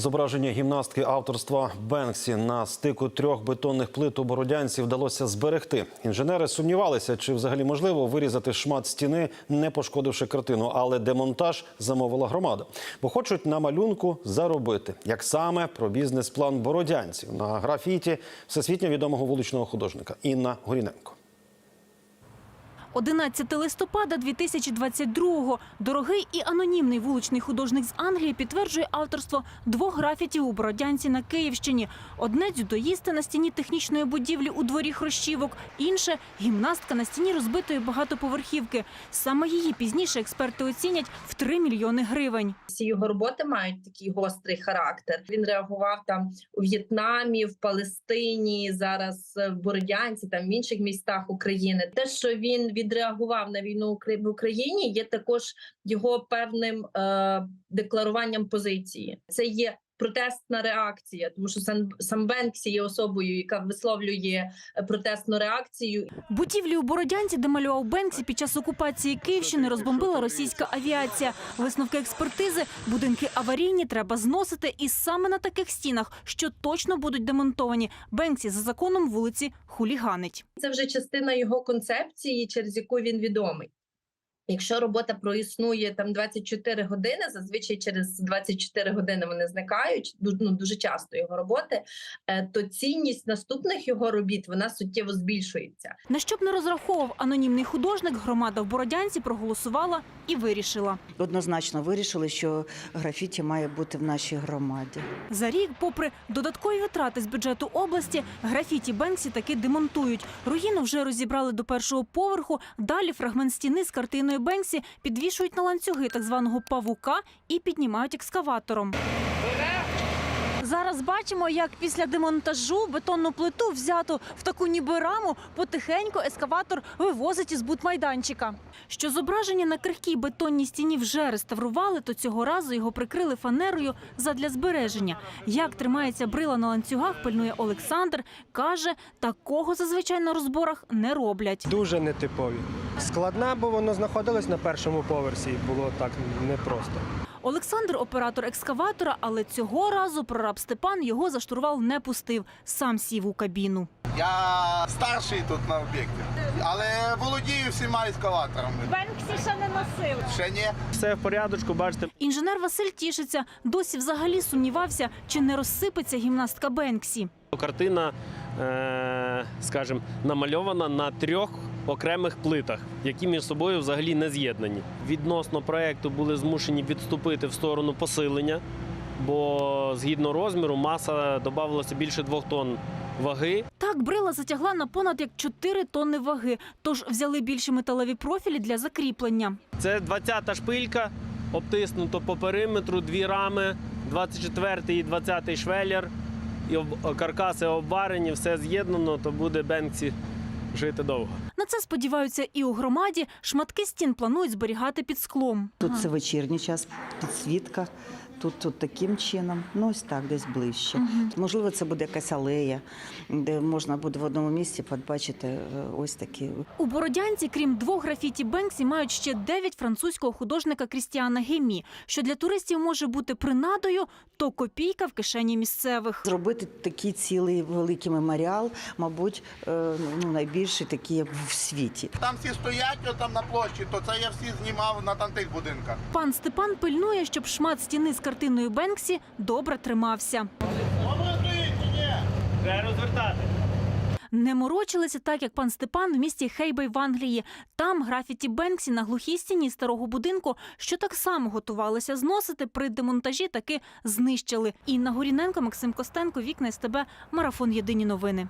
Зображення гімнастки авторства Бенксі на стику трьох бетонних плит у Бородянці вдалося зберегти. Інженери сумнівалися, чи взагалі можливо вирізати шмат стіни, не пошкодивши картину. Але демонтаж замовила громада, бо хочуть на малюнку заробити. Як саме про бізнес-план бородянців на графіті всесвітньо відомого вуличного художника Інна Горіненко. 11 листопада 2022-го. Дорогий і анонімний вуличний художник з Англії підтверджує авторство двох графіті у Бородянці на Київщині. Одне дзюдоїсти на стіні технічної будівлі у дворі Хрощівок, інше гімнастка на стіні розбитої багатоповерхівки. Саме її пізніше експерти оцінять в 3 мільйони гривень. всі його роботи мають такий гострий характер. Він реагував там у В'єтнамі, в Палестині, зараз в Бородянці, там в інших містах України. Те, що він відреагував на війну в Україні, є також його певним е, декларуванням позиції. Це є протестна реакція, тому що сам, сам Бенксі є особою, яка висловлює е, протестну реакцію Будівлі у Бородянці, де малював Бенксі під час окупації Київщини, розбомбила російська авіація. Висновки експертизи – будинки аварійні, треба зносити. І саме на таких стінах, що точно будуть демонтовані. Бенксі за законом вулиці хуліганить. це вже частина його концепції, через яку він відомий. Якщо робота проіснує там 24 години, зазвичай через 24 години вони зникають. Ну дуже часто його роботи, е, то цінність наступних його робіт вона суттєво збільшується. На що б не розраховував анонімний художник, громада в Бородянці проголосувала і вирішила. Однозначно вирішили, що графіті має бути в нашій громаді. За рік, попри додаткові витрати з бюджету області, графіті Бенксі таки демонтують. Руїну вже розібрали до першого поверху. Далі фрагмент стіни з картиною Бенксі підвішують на ланцюги так званого павука і піднімають екскаватором. Зараз бачимо, як після демонтажу бетонну плиту, взяту в таку ніби раму, потихеньку ескаватор вивозить із будмайданчика. Що зображення на крихкій бетонній стіні вже реставрували, то цього разу його прикрили фанерою задля збереження. Як тримається брила на ланцюгах, пильнує Олександр. Каже, такого зазвичай на розборах не роблять. Дуже нетипові. Складна, бо воно знаходилось на першому поверсі і було так непросто. Олександр оператор екскаватора, але цього разу прораб Степан його за штурвал не пустив. Сам сів у кабіну. Я старший тут на об'єкті, але володію всіма ескалаторами. Бенксі ще не носив. Ще ні. Все в порядочку, бачите, Інженер Василь тішиться. Досі взагалі сумнівався, чи не розсипеться гімнастка Бенксі. Картина, е, скажімо, намальована на трьох окремих плитах, які між собою взагалі не з'єднані. Відносно проекту були змушені відступити в сторону посилення, бо згідно розміру маса додавалося більше двох тонн ваги. Так брила затягла на понад як 4 тонни ваги, тож взяли більші металеві профілі для закріплення. Це 20-та шпилька, обтиснуто по периметру, дві рами, 24-й і 20-й швеллер, і каркаси обварені, все з'єднано, то буде Бенксі жити довго. Це сподіваються і у громаді. Шматки стін планують зберігати під склом. Тут це вечірній час, підсвітка. Тут, тут таким чином, ну ось так, десь ближче. Можливо, це буде якась алея, де можна буде в одному місці побачити е, ось такі У Бородянці, крім двох графіті Бенксі, мають ще дев'ять французького художника Крістіана Гемі. Що для туристів може бути принадою, то копійка в кишені місцевих. Зробити такий цілий великий меморіал, мабуть, е, ну найбільший такий як в світі. Там всі стоять отам на площі, то це я всі знімав на там тих будинках. Пан Степан пильнує, щоб шмат стіни з картиною Бенксі добре тримався. Не морочилися так, як пан Степан в місті Хейбей в Англії. Там графіті Бенксі на глухій стіні старого будинку, що так само готувалися зносити при демонтажі, таки знищили. Інна Горіненко, Максим Костенко, Вікна СТБ, Марафон Єдині новини.